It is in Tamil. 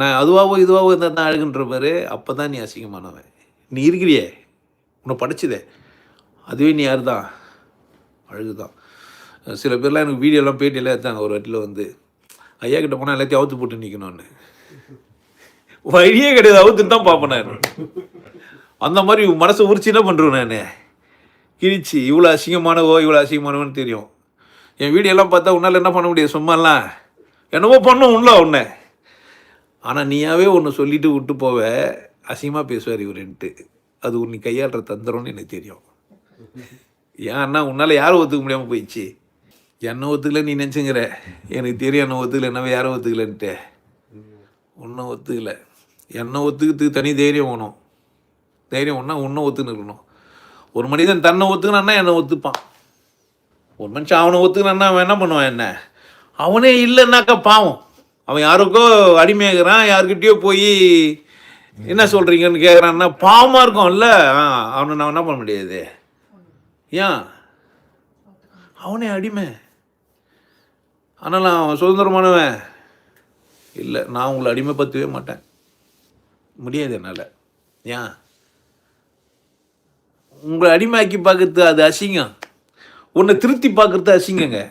நான் அதுவாகவோ இதுவாகவோ இருந்தால் தான் அழுகுன்ற பாரு. அப்போ தான் நீ அசிங்கமானவன் நீ இருக்கிறியே. உன்னை படிச்சதே. அதுவே நீ யார் தான் அழகு தான் சில பேர்லாம் எனக்கு வீடியோலாம் பேட்டியெல்லாம் எடுத்தாங்க. ஒரு வாட்டியில் வந்து ஐயா கிட்ட போனால் எல்லாத்தையும் அவுத்து போட்டு நிற்கணும்னு வழியே கிடையாது. அவுத்துன்னு தான் பார்ப்பேன் நான். அந்த மாதிரி மனசை உரிச்சு என்ன பண்ணுறேன் நான்? கிழிச்சு இவ்வளோ அசிங்கமானவோ இவ்வளோ அசிங்கமானவோன்னு தெரியும். என் வீடியோலாம் பார்த்தா உன்னால் என்ன பண்ண முடியாது சும்மாலாம். என்னவோ பண்ணும் உள்ள உன்னை. ஆனால் நீயாவே ஒன்று சொல்லிட்டு விட்டு போவ. அசிங்கமாக பேசுவார் இவருன்ட்டு அது உன்னை கையாளுற தந்திரம்னு எனக்கு தெரியும். ஏன்னா உன்னால் யாரும் ஒத்துக்க முடியாமல் போயிடுச்சு? என்ன ஒத்துக்கல நீ நினச்சிங்கிற. எனக்கு தெரியும் என்ன ஒத்துக்கல என்னவே யாரும் ஒத்துக்கலன்ட்டு. ஒன்றும் ஒத்துக்கல. என்ன ஒத்துக்கிறதுக்கு தனி தைரியம் வேணும். தைரியம் ஒன்றா உன்னை ஒத்துன்னு இருக்கணும் ஒரு மனிதன் தன்னை ஒத்துக்கினான்னா என்னை ஒத்துப்பான். ஒரு மனுஷன் அவனை ஒத்துக்கினான்னா அவன் என்ன பண்ணுவான் என்ன? அவனே இல்லைன்னாக்கா பாவம். அவன் யாருக்கோ அடிமையாகிறான் யாருக்கிட்டேயோ போய் என்ன சொல்கிறீங்கன்னு கேட்குறான்னா பாவமாக இருக்கும்ல. ஆ அவனை நான் என்ன பண்ண முடியாது. ஏன்? அவனே அடிமை. ஆனால் அவன் சுதந்திரமானவன். இல்லை நான் உங்களை அடிமைப்படுத்தவே மாட்டேன். முடியாது என்னால். ஏன்? உங்களை அடிமையாக்கி பார்க்கறது அது அசிங்கம். உன்னை திருத்தி பார்க்குறது அசிங்கங்க.